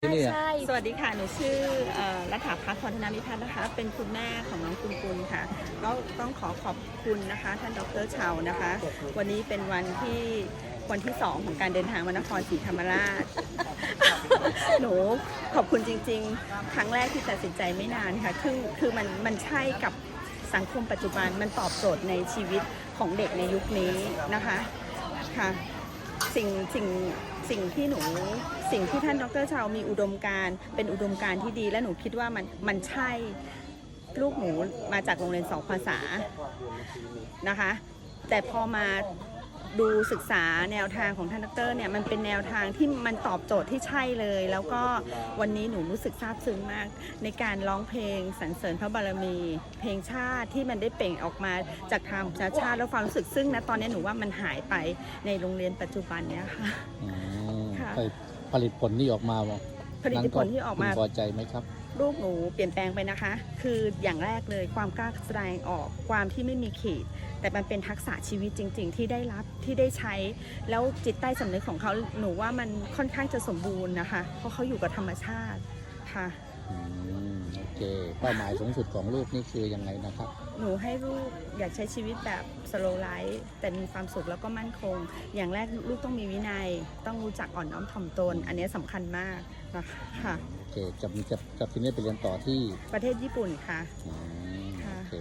ที่ใช่สวัสดีค่ะ หนูชื่อรัฐาพัฒน์พรธนามิพัฒน์นะคะ เป็นคุณแม่ของน้องกุลกุลค่ะ ก็ต้องขอขอบคุณนะคะ ท่านดรเชานะคะ วันนี้เป็นวันที่วันที่สองของการเดินทางมานครศรีธรรมราช หนูขอบคุณจริง ๆ ครั้งแรกที่ตัดสินใจไม่นานค่ะ คือคือมันมันใช่กับสังคมปัจจุบัน มันตอบโจทย์ในชีวิตของเด็กในยุคนี้นะคะ ค่ะ สิ่งสิ่งสิ่งที่หนูสิ่งที่ท่านดรชาวมีอุดมการเป็นอุดมการที่ดี และหนูคิดว่ามันมันใช่ลูกหนูมาจากโรงเรียนสองภาษานะคะ แต่พอมา ดูศึกษาแนวทางของท่านดรเนี่ยมันเป็นแนวทางที่มันตอบโจทย์ที่ใช่เลย แล้วก็วันนี้หนูรู้สึกซาบซึ้งมาก ในการร้องเพลงสรรเสริญพระบารมี เพลงชาติที่มันได้เปล่งออกมาจากทางประชาชาติแล้วความรู้สึกซึ่งนะตอนนี้หนูว่ามันหายไปในโรงเรียนปัจจุบันเนี้ยค่ะอืมค่ะไปผลิตผลที่ออกมาบอกผลิตผลที่ออกมาพึงพอใจไหมครับลูกหนูเปลี่ยนแปลงไปนะคะ คืออย่างแรกเลยความกล้าแสดงออกความที่ไม่มีขีด แต่มันเป็นทักษะชีวิตจริง ๆ ที่ได้รับที่ได้ใช้ แล้วจิตใต้สำนึกของเขาหนูว่ามันค่อนข้างจะสมบูรณ์นะคะ เพราะเขาอยู่กับธรรมชาติค่ะอืมโอเคเป้าหมายสูงสุดของลูกนี่คือยังไงนะครับ หนูให้ลูกอยากใช้ชีวิตแบบ slow life แต่มีความสุขแล้วก็มั่นคง อย่างแรกลูกต้องมีวินัย ต้องรู้จักอ่อนน้อมถ่อมตน อันนี้สำคัญมากนะคะค่ะ โอเคจะจะจะทีนี้ไปเรียนต่อที่ประเทศญี่ปุ่นค่ะ อืมค่ะ โอเค